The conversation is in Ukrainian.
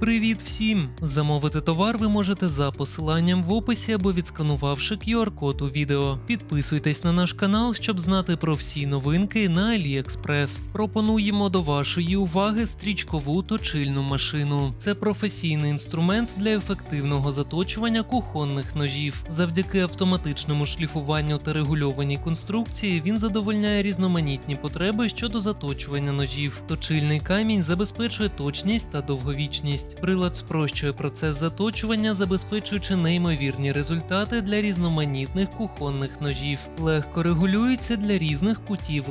Привіт всім! Замовити товар ви можете за посиланням в описі або відсканувавши QR-код у відео. Підписуйтесь на наш канал, щоб знати про всі новинки на AliExpress. Пропонуємо до вашої уваги стрічкову точильну машину. Це професійний інструмент для ефективного заточування кухонних ножів. Завдяки автоматичному шліфуванню та регульованій конструкції він задовольняє різноманітні потреби щодо заточування ножів. Точильний камінь забезпечує точність та довговічність. Прилад спрощує процес заточування, забезпечуючи неймовірні результати для різноманітних кухонних ножів. Легко регулюється для різних кутів